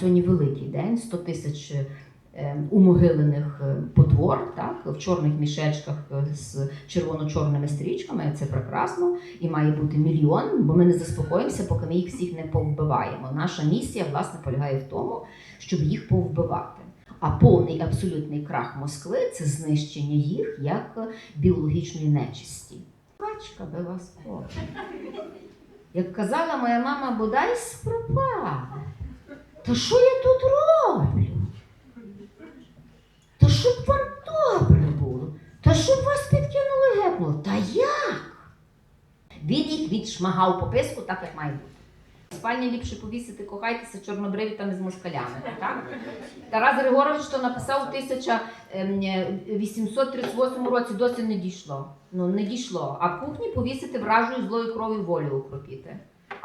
Сьогодні великий день, 100 тисяч е, умогилених е, потвор, так, в чорних мішечках е, з червоно-чорними стрічками. Це прекрасно. І має бути мільйон, бо ми не заспокоїмося, поки ми їх всіх не повбиваємо. Наша місія, власне, полягає в тому, щоб їх повбивати. А повний абсолютний крах Москви це знищення їх як біологічної нечисті. Качка би вас. Як казала моя мама, бодай пропав. Та що я тут роблю? Та щоб вам добре було, та щоб вас підкинули гепнуло. Та як? Він їх відшмагав по писку, так як має бути. Спальні ліпше повісити, кохайтеся чорнобриві там із москалями. Так? Тарас Григорович то написав у ем, 1838 році, досі не дійшло. Ну, не дійшло. А в кухні повісити вражою злою кров'ю волю укропіти.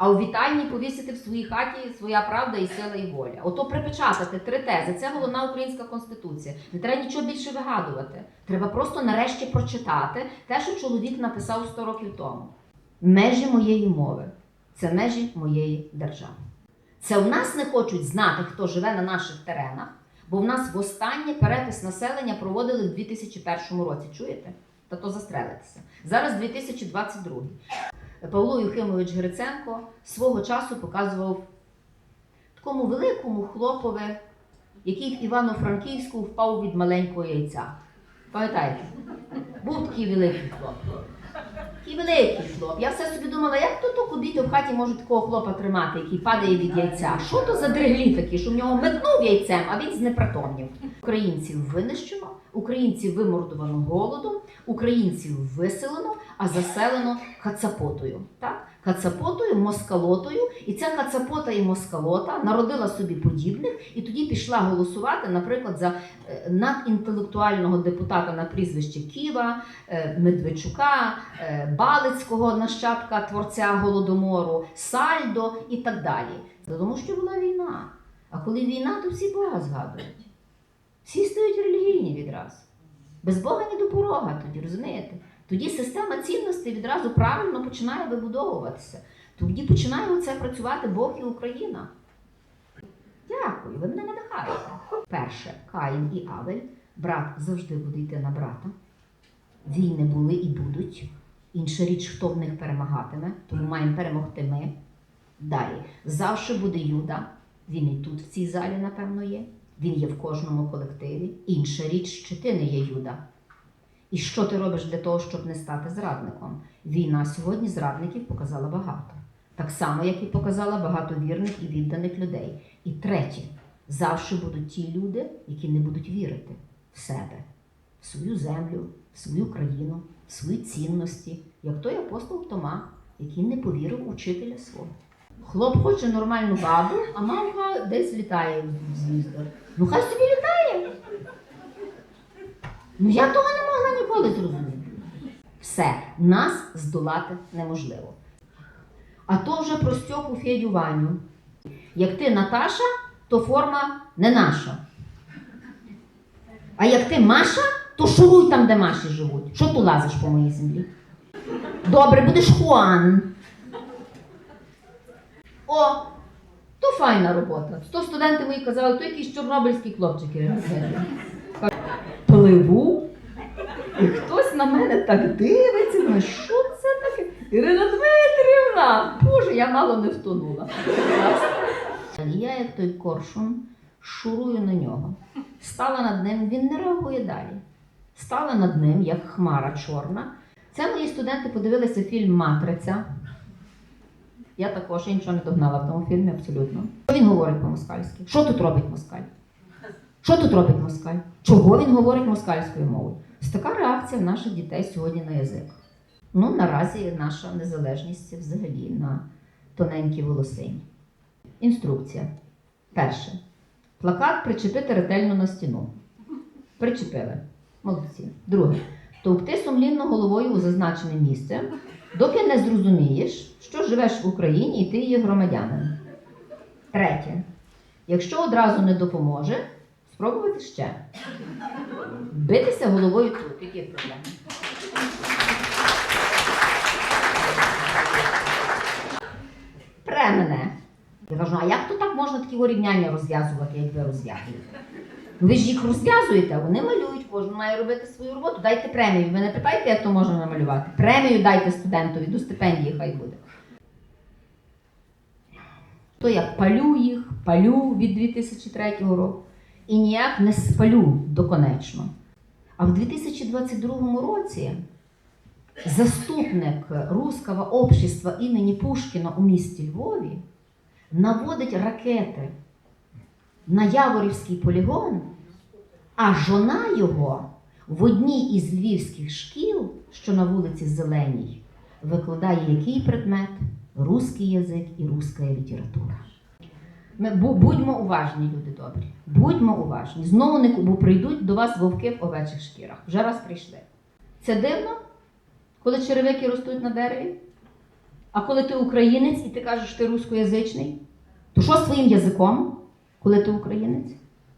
А у вітальні повісити в своїй хаті своя правда і сила і воля. Ото припечатати три тези. Це головна українська конституція. Не треба нічого більше вигадувати. Треба просто нарешті прочитати те, що чоловік написав 100 років тому. Межі моєї мови це межі моєї держави. Це в нас не хочуть знати, хто живе на наших теренах, бо в нас востаннє перепис населення проводили в 2001 році. Чуєте? Та то застрелитися. Зараз 2022. Павло Юхимович Гриценко свого часу показував такому великому хлопове, який в Івано-Франківську впав від маленького яйця. Пам'ятаєте? Був такий великий хлоп. Такий великий хлоп. Я все собі думала, як то то кубіти в хаті можуть такого хлопа тримати, який падає від яйця. Що то за дриглі такі, що в нього метнув яйцем, а він знепритомнів. Українців винищено, українців вимордовано голодом, українців виселено, а заселено кацапотою. Так? Кацапотою, москалотою. І ця кацапота і москалота народила собі подібних і тоді пішла голосувати, наприклад, за е, надінтелектуального депутата на прізвище Ківа, е, Медведчука, е, Балицького нащадка творця Голодомору, Сальдо і так далі. Тому що була війна. А коли війна, то всі Бога згадують. Всі стають релігійні відразу. Без Бога ні до порога тоді, розумієте? Тоді система цінностей відразу правильно починає вибудовуватися. Тоді починає оце працювати Бог і Україна. Дякую, ви мене надихаєте. Перше, Каїн і Авель. Брат завжди буде йти на брата. Війни були і будуть. Інша річ, хто в них перемагатиме, тому маємо перемогти ми. Далі. Завжди буде Юда. Він і тут в цій залі, напевно, є. Він є в кожному колективі. Інша річ, що ти не є Юда. І що ти робиш для того, щоб не стати зрадником? Війна сьогодні зрадників показала багато. Так само, як і показала багато вірних і відданих людей. І третє, завжди будуть ті люди, які не будуть вірити в себе, в свою землю, в свою країну, в свої цінності, як той апостол Тома, який не повірив учителя свого. Хлоп хоче нормальну бабу, а мамка десь літає з гнізда. Ну хай собі літає. Ну я того не могла ніколи зрозуміти. Все, нас здолати неможливо. А то вже про Стьопу Федю Ваню. Як ти Наташа, то форма не наша. А як ти Маша, то шуруй там, де Маші живуть. Що ти лазиш по моїй землі? Добре, будеш Хуан. О, то файна робота. То студенти мої казали, то якісь чорнобильські хлопчики. Пливу, і хтось на мене так дивиться, ну що це таке? Ірина Дмитрівна! Боже, я мало не втонула. Я, як той коршун, шурую на нього. Стала над ним, він не реагує далі. Стала над ним, як хмара чорна. Це мої студенти подивилися фільм Матриця. Я також я нічого не догнала в тому фільмі абсолютно. Що він говорить по-москальськи? Що тут робить москаль? Що тут робить москаль? Чого він говорить москальською мовою? Ось така реакція наших дітей сьогодні на язик. Ну, наразі наша незалежність це взагалі на тоненькій волосині. Інструкція. Перше. Плакат причепити ретельно на стіну. Причепили. Молодці. Друге. Товкти сумлінно головою у зазначене місце, доки не зрозумієш, що живеш в Україні і ти є громадянин. Третє. Якщо одразу не допоможе, спробувати ще. Битися головою тут. Які проблеми? Пре мене. Я кажу, а як то так можна такі рівняння розв'язувати, як ви розв'язуєте? Ви ж їх розв'язуєте, а вони малюють, кожен має робити свою роботу. Дайте премію. Ви не питайте, як то можна намалювати. Премію дайте студентові, до стипендії хай буде. То я палю їх, палю від 2003 року і ніяк не спалю доконечно. А в 2022 році заступник Руського общества імені Пушкіна у місті Львові наводить ракети на Яворівський полігон, а жона його в одній із львівських шкіл, що на вулиці Зеленій, викладає який предмет? Руський язик і руська література. Ми будьмо уважні, люди добрі. Будьмо уважні. Знову не бо прийдуть до вас вовки в овечих шкірах. Вже раз прийшли. Це дивно, коли черевики ростуть на дереві. А коли ти українець і ти кажеш, що ти рускоязичний, то що з твоїм язиком, коли ти українець?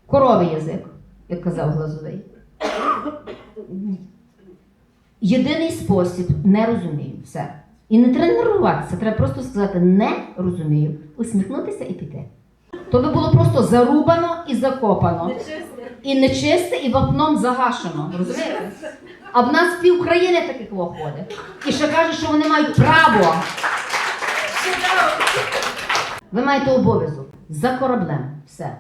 Коровий язик, як казав Глазовий. Єдиний спосіб не розумію. Все. І не треба нервуватися, треба просто сказати не розумію, усміхнутися і піти. То би було просто зарубано і закопано. І нечисте, і вапном загашено. Розумієте? А в нас пів країни таких виходить. І ще каже, що вони мають право. Ви маєте обов'язок за кораблем. Все.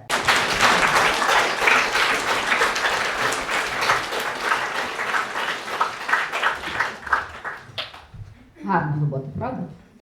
Гарна робота, правда?